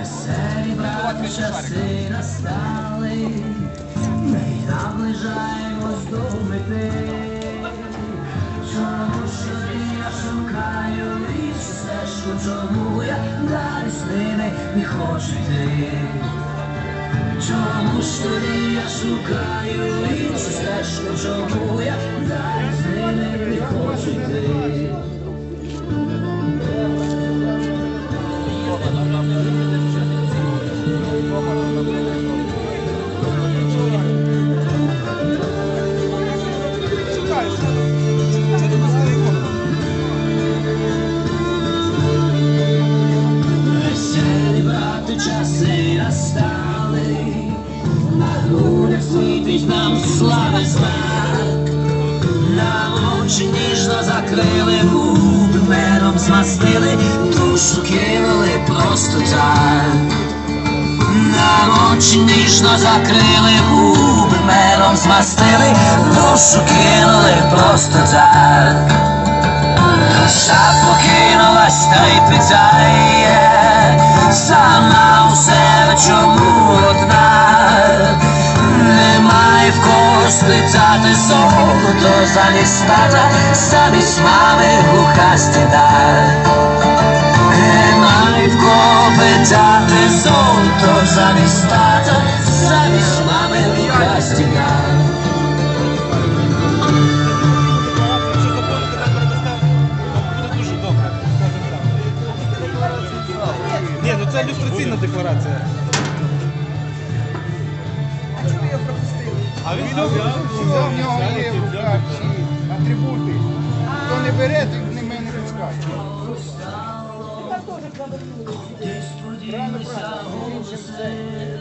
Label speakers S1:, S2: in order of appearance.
S1: Веселі брати часи настали, ми наближаємось до мети. Чому тоді я шукаю іншу стежку, чому я далі з не хочу йти? Чому ж тоді я шукаю іншу стежку, чому я світить нам слави знак, нам очі ніжно закрили, губи медом змастили, душу кинули просто так. Нам очі ніжно закрили, губи медом змастили, душу кинули просто так. Душа покинулась та й питає, спитати золото замість тата, замість мами. Немає в кого питати золото замість тата, замість мами
S2: скажемо так. Ні, ну це ілюстраційна декларація. А
S3: в нього є в руках всі атрибути. Хто не бере, то не мене не пускає. Правильно, правильно.